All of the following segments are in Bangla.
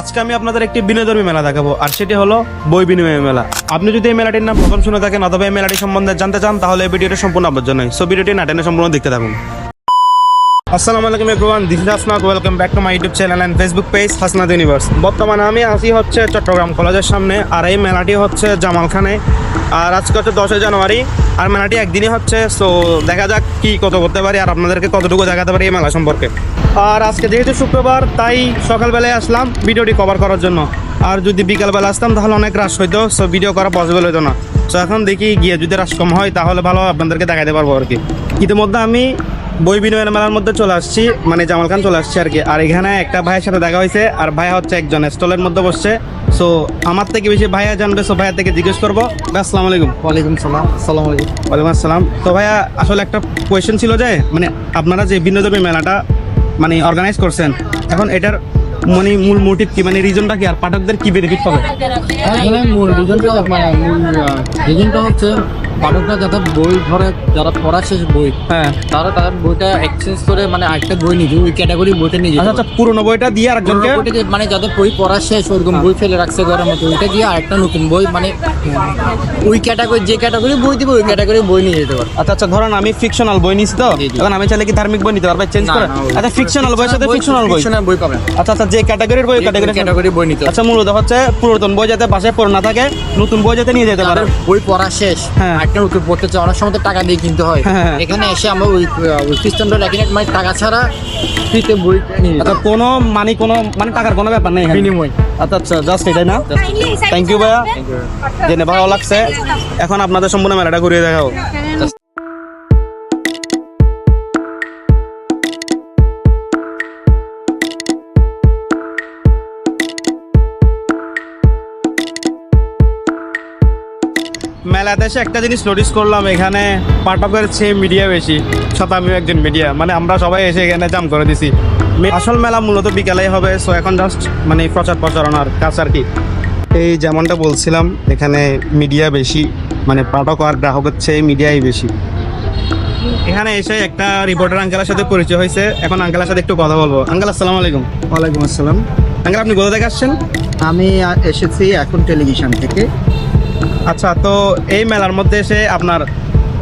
আজকে আমি আপনাদের একটি বিনোদর্মী মেলা দেখাবো, আর সেটি হলো বই বিনিময় মেলা। আপনি যদি এই মেলাটির নাম প্রথম শুনে থাকেন অথবা এই মেলাটি সম্বন্ধে জানতে চান, তাহলে এই ভিডিওটি সম্পূর্ণ আপনার জন্যই। সো ভিডিওটি নাটেনে সম্পূর্ণ দেখতে থাকুন। আসসালামু আলাইকুম everyone this is Asnad welcome back to my YouTube channel and Facebook page Hasnad Universe বর্তমানে আমি আসি হচ্ছে চট্টগ্রাম কলেজের সামনে, আর এই মেলাটি হচ্ছে জামালখানে। আর আজকে হচ্ছে দশই জানুয়ারি, আর মেলাটি একদিনই হচ্ছে সো দেখা যাক কি কত করতে পারি, আর আপনাদেরকে কতটুকু দেখাতে পারি এই মেলা সম্পর্কে। আর আজকে যেহেতু শুক্রবার, তাই সকালবেলায় আসলাম ভিডিওটি কভার করার জন্য। আর যদি বিকালবেলা আসতাম, তাহলে অনেক রাশ হইতো সো ভিডিও করা পসিবল হতো না। সো এখন দেখি গিয়ে যদি রাশ কম হয়, তাহলে ভালো আপনাদেরকে দেখাতে পারব আর কি। ইতিমধ্যে আমি বই বিনয়ের মেলার মধ্যে চলে আসছি মানে জামাল খান চলে আসছি আর কি। আর এখানে একটা ভাইয়ের সাথে দেখা হয়েছে আর ভাইয়া হচ্ছে একজন স্টলের মধ্যে বসছে। সো আমার থেকে বেশি ভাইয়া জানবে সো ভাইয়া থেকে জিজ্ঞেস করব। আসসালাম আসসালামু আলাইকুম। ওয়ালাইকুম সালাম আসসালামু আলাইকুম। ওয়ালাইকুম আসসালাম। তো ভাইয়া আসলে একটা কোয়েশ্চেন ছিল যে মানে আপনারা যে বিনোদনী মেলাটা মানে অর্গানাইজ করছেন এখন এটার মানে মূল মোটিভ কি? মানে রিজনটা কি? আর পাঠকদের কি বেনিফিট পাবে? মূল রিজনটা মানে রিজনটা হচ্ছে পাঠকরা যাতে বই ধরে যারা পড়া শেষ বই হ্যাঁ। তারা তার বইটা এক্সচেঞ্জ করে মানে আরেকটা বই নিয়ে ওই ক্যাটাগরি বইটা নিয়ে আচ্ছা আচ্ছা পুরোনো বইটা দিয়ে বইটা যে মানে যাদের বই পড়া শেষ ওরকম বই ফেলে রাখছে ঘরের মতো ওইটা দিয়ে আরেকটা নতুন বই মানে ওই ক্যাটাগরি যে ক্যাটাগরি বই দিবে ওই ক্যাটাগরি বই নিয়ে যেতে পারে আচ্ছা আচ্ছা ধরেন আমি ফিকশনাল বই নিছি তো। এখন আমি চাইলে কি ধার্মিক বই নিতে পারব? চেঞ্জ করে? আচ্ছা ফিকশনাল বইয়ের সাথে ফিকশনাল বই ফিকশনাল বই। পাবেন। আচ্ছা আচ্ছা যে ক্যাটাগরির বই ক্যাটাগরি ক্যাটাগরি বই নিতে আচ্ছা মূলত হচ্ছে পুরাতন বই যাতে বাসায় পড়ে না থাকে নতুন বই যাতে নিয়ে যেতে পারে। বই পড়া শেষ। হ্যাঁ। একটা নতুন পড়তে চায় অনেক সময় তো টাকা দিয়ে কিনতে হয়। হ্যাঁ, হ্যাঁ। এখানে এসে আমরা ওই খ্রিস্টানরা লেখেন মানে টাকা ছাড়া ফ্রিতে বই নিয়ে আচ্ছা কোনো মানে কোনো মানে টাকার কোনো ব্যাপার নেই এখানে। বিনিময়। আচ্ছা আচ্ছা জাস্ট এটাই না? থ্যাংক ইউ ভাইয়া। জেনে ভালো লাগছে। এখন আপনাদের সম্পূর্ণ মেলাটা ঘুরিয়ে দেখাও। মেলাতে এসে একটা জিনিস নোটিস করলাম এখানে পাঠকের চেয়ে মিডিয়া বেশি। আমিও একজন মিডিয়া মানে আমরা সবাই এসে এখানে জাম করে দিছি। আসল মেলা মূলত বিকালেই হবে সো এখন জাস্ট মানে প্রচার প্রচারণার কাজ আর কি। এই যেমনটা বলছিলাম এখানে মিডিয়া বেশি মানে পাঠক আর গ্রাহকের চেয়ে মিডিয়াই বেশি। এখানে এসে একটা রিপোর্টার আঙ্কেলের সাথে পরিচয় হয়েছে। এখন আঙ্কেলের সাথে একটু কথা বলব। আঙ্কেল আসসালামু আলাইকুম। ওয়ালাইকুম আসসালাম। আঙ্কেল আপনি কোথা থেকে আসছেন? আমি এসেছি এখন টেলিভিশন থেকে। আচ্ছা তো এই মেলার মধ্যে এসে আপনার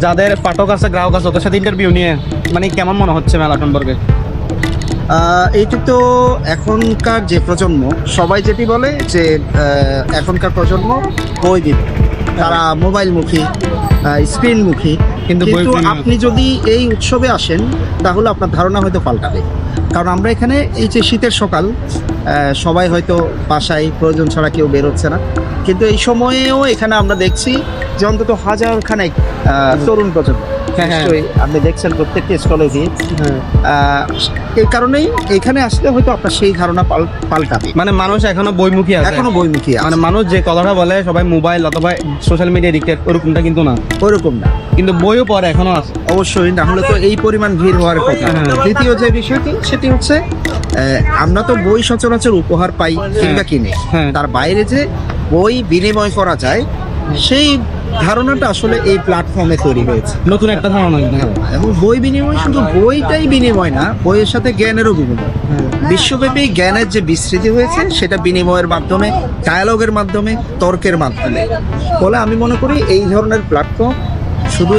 যাদের পাঠক আছে গ্রাহক আছে ওদের সাথে ইন্টারভিউ নিয়ে মানে কেমন মনে হচ্ছে মেলা সম্পর্কে এইটি তো এখনকার যে প্রজন্ম সবাই যেটি বলে যে এখনকার প্রজন্ম বই তারা মোবাইল মুখী স্ক্রিন মুখী কিন্তু আপনি যদি এই উৎসবে আসেন তাহলে আপনার ধারণা হয়তো পাল্টাবে। কারণ আমরা এখানে এই যে শীতের সকাল সবাই হয়তো বাসায় প্রয়োজন ছাড়া কেউ বেরোচ্ছে না। কিন্তু এই সময়েও এখানে আমরা দেখছি যে অন্তত হাজার খানেক তরুণ প্রজন্ম হ্যাঁ, হ্যাঁ। আপনি দেখছেন প্রত্যেকটি স্টলেজই হ্যাঁ। আহ, এই কারণেই এখানে আসলে হয়তো আপনার সেই ধারণা পাল- পাল্টাবে। মানে মানুষ এখনও বইমুখী আছে। এখনও বইমুখী মানে মানুষ যে কথাটা বলে সবাই মোবাইল অথবা সোশ্যাল মিডিয়া ডিক্টেট ওরকমটা কিন্তু না। ওরকম না। কিন্তু বইও পড়ে এখনও আছে। অবশ্যই না হলে তো এই পরিমাণ ভিড় হওয়ার কথা। হ্যাঁ। দ্বিতীয় যে বিষয়টি সেটি হচ্ছে আমরা তো বই সচরাচর উপহার পাই কিংবা কিনে। হ্যাঁ। তার বাইরে যে বই বিনিময় করা যায় সেই ধারণাটা আসলে এই প্ল্যাটফর্মে তৈরি হয়েছে। নতুন একটা ধারণা। এবং বই বিনিময় শুধু বইটাই বিনিময় না বইয়ের সাথে জ্ঞানেরও বিনিময়। বিশ্বব্যাপী জ্ঞানের যে বিস্তৃতি হয়েছে সেটা বিনিময়ের মাধ্যমে ডায়ালগের মাধ্যমে তর্কের মাধ্যমে। ফলে আমি মনে করি এই ধরনের প্ল্যাটফর্ম শুধু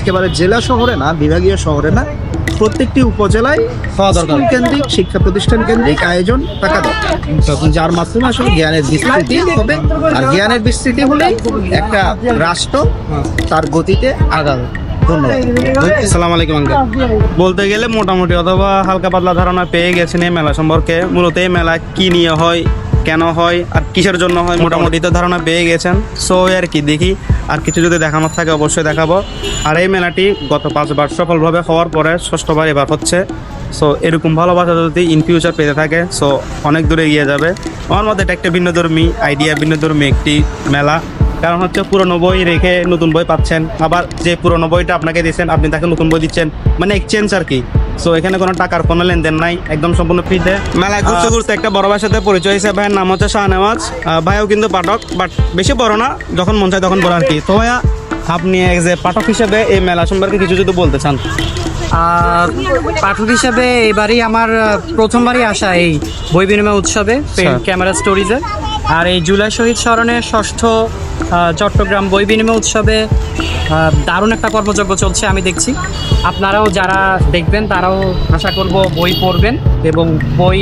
একেবারে জেলা শহরে না বিভাগীয় শহরে না প্রত্যেকটি উপজেলায় হওয়া দরকার। স্কুল কেন্দ্রিক শিক্ষা প্রতিষ্ঠান কেন্দ্রিক আয়োজন থাকা দরকার। যার মাধ্যমে আসলে জ্ঞানের বিস্তৃতি হবে আর জ্ঞানের বিস্তৃতি হলেই একটা রাষ্ট্র তার গতিতে আগাবে। ধন্যবাদ। আসসালামু আলাইকুম বলতে গেলে মোটামুটি অথবা হালকা পাতলা ধারণা পেয়ে গেছেন এই মেলা সম্পর্কে। মূলত এই মেলা কি নিয়ে হয় কেন হয় আর কিসের জন্য হয় মোটামুটি। তো ধারণা পেয়ে গেছেন। সো আর কি দেখি। আর কিছু যদি দেখানোর থাকে অবশ্যই দেখাবো। আর এই মেলাটি গত পাঁচবার সফলভাবে হওয়ার পরে ষষ্ঠবার এবার হচ্ছে। সো এরকম ভালোবাসা যদি ইন ফিউচার পেতে থাকে সো অনেক দূরে এগিয়ে যাবে। আমার মধ্যে এটা একটা ভিন্নধর্মী আইডিয়া ভিন্নধর্মী একটি মেলা। কারণ হচ্ছে পুরনো বই রেখে নতুন বই পাচ্ছেন। আবার যে পুরনো বইটা আপনাকে দিয়েছেন আপনি তাকে নতুন বই দিচ্ছেন। মানে এক্সচেঞ্জ আর কি। সো এখানে কোনো টাকার কোনো লেনদেন নাই একদম সম্পূর্ণ ফ্রিতে মেলায় ঘুরতে ঘুরতে একটা বড় ভাইয়ের সাথে পরিচয় হয়েছে ভাইয়ের নাম হচ্ছে শাহনেওয়াজ। ভাইও কিন্তু পাঠক বাট বেশি বড় না যখন মন চায় তখন বড় আর কি। তো ভাইয়া আপনি এক যে পাঠক হিসেবে এই মেলা সম্পর্কে কিছু যদি বলতে চান। পাঠক হিসাবে এবারই আমার প্রথমবারই আসা এই বই বিনিময় উৎসবে আচ্ছা। ক্যামেরা স্টোরিজের আর এই জুলাই শহীদ স্মরণে ষষ্ঠ চট্টগ্রাম বই বিনিময় উৎসবে দারুণ একটা কর্মযজ্ঞ চলছে আমি দেখছি। আপনারাও যারা দেখবেন তারাও আশা করব বই পড়বেন এবং বই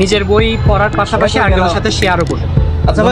নিজের বই পড়ার পাশাপাশি আরেকজনের সাথে শেয়ারও করবেন। আচ্ছা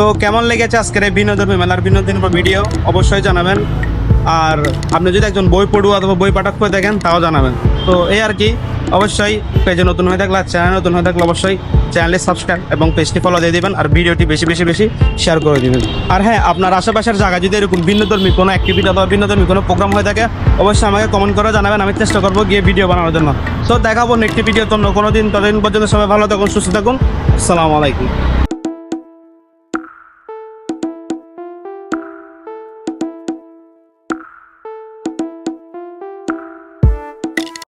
সো কেমন লেগেছে আজকের এই বিনোদন মেলার বিনোদন ভিডিও অবশ্যই জানাবেন। আর আপনি যদি একজন বই পড়ুয়া অথবা বই পাঠক করে দেখেন তাও জানাবেন। তো এই আর কি। অবশ্যই পেজে নতুন হয়ে থাকলে আর চ্যানেল নতুন হয়ে থাকলে অবশ্যই চ্যানেলে সাবস্ক্রাইব এবং পেজটি ফলো দিয়ে দিবেন আর ভিডিওটি বেশি বেশি বেশি শেয়ার করে দিবেন। আর হ্যাঁ আপনার আশেপাশের জায়গায় যদি এরকম ভিন্নধর্মী কোনো অ্যাক্টিভিটি অথবা ভিন্নধর্মী কোনো প্রোগ্রাম হয়ে থাকে, অবশ্যই আমাকে কমেন্ট করে জানাবেন। আমি চেষ্টা করব গিয়ে ভিডিও বানানোর জন্য। তো দেখাবো নেক্সট ভিডিও অন্য কোনো দিন, ততদিন পর্যন্ত সবাই ভালো থাকুন, সুস্থ থাকুন। আসসালামু আলাইকুম।